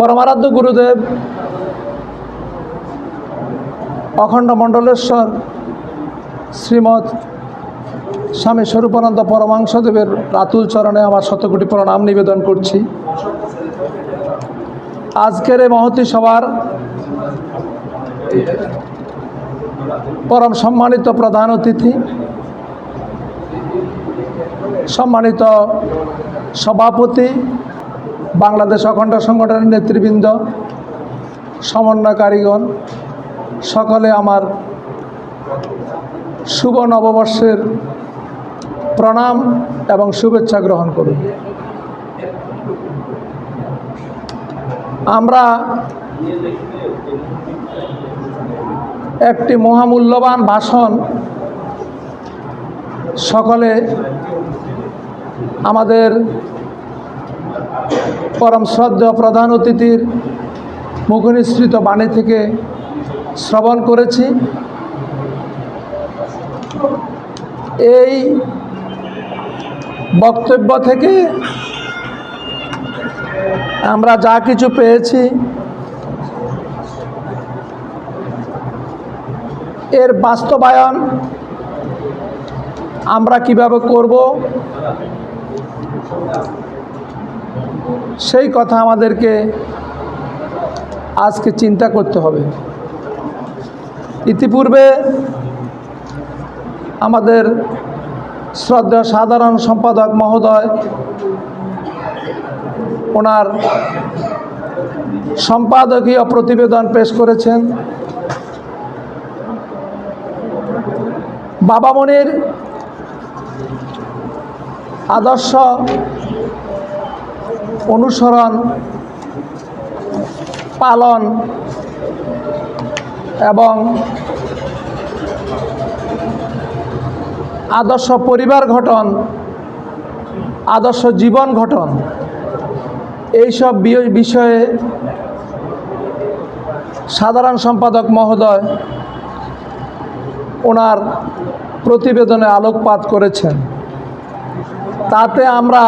পরমারাধ্য গুরুদেব, অখণ্ড মণ্ডলেশ্বর, শ্রীমৎ স্বামী স্বরূপানন্দ পরমাংসদেবের রাতুল চরণে আমার শতকোটি প্রণাম নিবেদন করছি। আজকের এই মহতী সভার পরম সম্মানিত প্রধান অতিথি, সম্মানিত সভাপতি বাংলাদেশ অখণ্ড সংগঠনের নেতৃবৃন্দ, সমন্বয়কারীগণ, সকলে আমার শুভ নববর্ষের প্রণাম এবং শুভেচ্ছা গ্রহণ করুন। আমরা একটি মহামূল্যবান ভাষণ সকলে আমাদের পরম শ্রদ্ধেয় প্রধান অতিথির মুখনিসৃত বাণী থেকে শ্রবণ করেছি। এই বক্তব্য থেকে আমরা যা কিছু পেয়েছি, এর বাস্তবায়ন আমরা কীভাবে করব সেই কথা আমাদেরকে আজকে চিন্তা করতে হবে। ইতিপূর্বে আমাদের শ্রদ্ধা সাধারণ সম্পাদক মহোদয়, ওনার সম্পাদকীয় প্রতিবেদন পেশ করেছেন। বাবামণির আদর্শ অনুসরণ, পালন এবং আদর্শ পরিবার গঠন, আদর্শ জীবন গঠন, এইসব বিষয়ে সাধারণ সম্পাদক মহোদয় ওনার প্রতিবেদনে আলোকপাত করেছেন। তাতে আমরা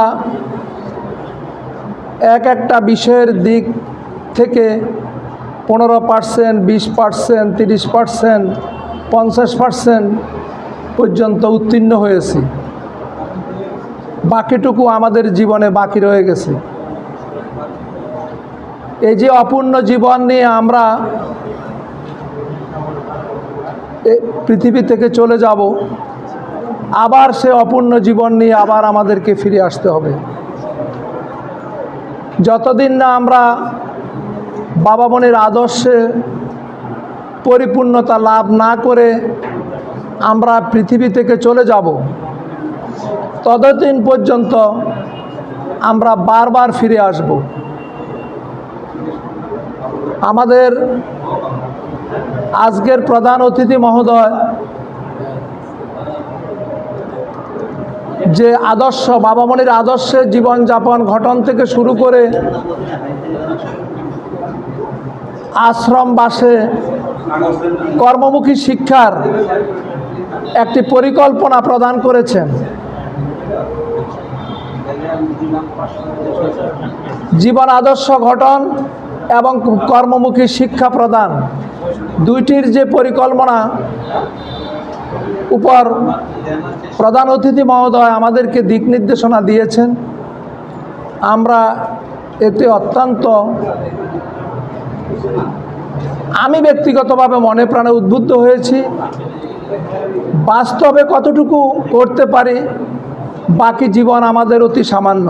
এক একটা বিষয়ের দিক থেকে পনেরো পার্সেন্ট, বিশ পার্সেন্ট, তিরিশ পার্সেন্ট, পঞ্চাশ পার্সেন্ট পর্যন্ত উত্তীর্ণ হয়েছি। বাকিটুকু আমাদের জীবনে বাকি রয়ে গেছে। এই যে অপূর্ণ জীবন নিয়ে আমরা পৃথিবী থেকে চলে যাব, আবার সে অপূর্ণ জীবন নিয়ে আবার আমাদেরকে ফিরে আসতে হবে। যতদিন না আমরা বাবা মনের আদর্শে পরিপূর্ণতা লাভ না করে আমরা পৃথিবী থেকে চলে যাব, ততদিন পর্যন্ত আমরা বারবার ফিরে আসব। আমাদের আজকের প্রধান অতিথি মহোদয় যে আদর্শ বাবামণির আদর্শের জীবনযাপন ঘটন থেকে শুরু করে আশ্রম বাসে কর্মমুখী শিক্ষার একটি পরিকল্পনা প্রদান করেছেন। জীবন আদর্শ গঠন এবং কর্মমুখী শিক্ষা প্রদান দুইটির যে পরিকল্পনা উপর প্রধান অতিথি মহোদয় আমাদেরকে দিক নির্দেশনা দিয়েছেন। আমরা এতে অত্যন্ত আমি ব্যক্তিগতভাবে মনে প্রাণে উদ্বুদ্ধ হয়েছি। বাস্তবে কতটুকু করতে পারি, বাকি জীবন আমাদের অতি সামান্য।